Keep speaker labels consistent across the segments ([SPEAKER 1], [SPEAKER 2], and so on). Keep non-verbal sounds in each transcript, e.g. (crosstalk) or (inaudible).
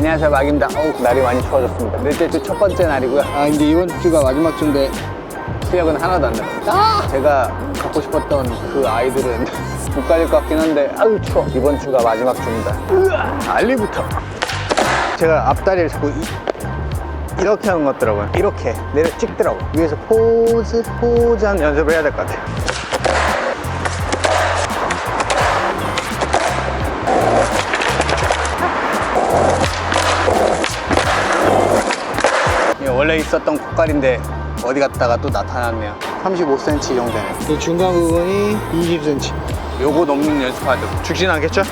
[SPEAKER 1] 안녕하세요. 막입니다. 어우 날이 많이 추워졌습니다. 넷째 주 첫 번째 날이고요. 아 근데 이번 주가 마지막 주인데 실력은 하나도 안 늘었어요 제가 갖고 싶었던 그 아이들은 (laughs) 못 가질 것 같긴 한데 아유 추워. 이번 주가 마지막 주입니다. 으아, 알리부터. 제가 앞다리를 자꾸 이, 이렇게 하는 것 같더라고요. 이렇게 내려 찍더라고 위에서 포즈 포즈 하는 연습을 해야 될 것 같아요 원래 있었던 고깔인데 어디 갔다가 또 나타났네요. 35cm 정도 되네요. 이 중간 부분이 20cm 요거 넘는 연습하죠. 죽진 않겠죠?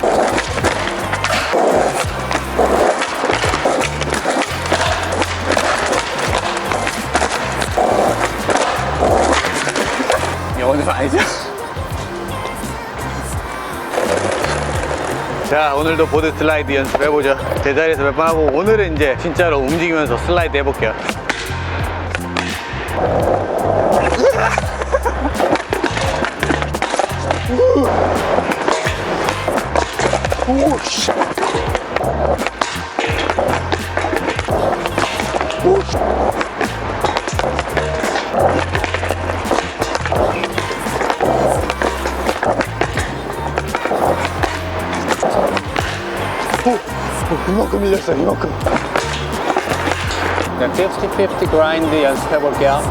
[SPEAKER 1] 영어는 아니죠? 자 오늘도 보드 슬라이드 연습해보죠. 제자리에서 몇 번 하고 오늘은 이제 진짜로 움직이면서 슬라이드 해볼게요 오씨 오씨 오, 오, 이만큼 밀렸어 이만큼 네, 50-50 그라인드 연습해 볼게요.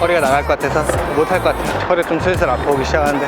[SPEAKER 1] 허리가 나갈 것 같아서 못할 것 같아요. 허리 좀 슬슬 아파오기 시작하는데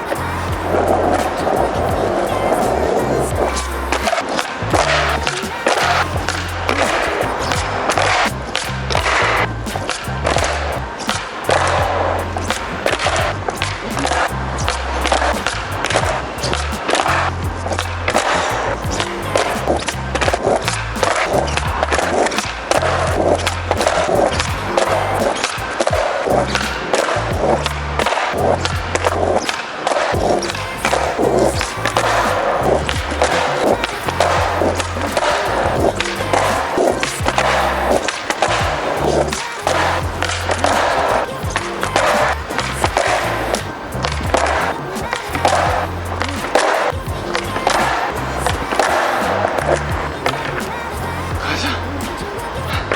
[SPEAKER 1] What?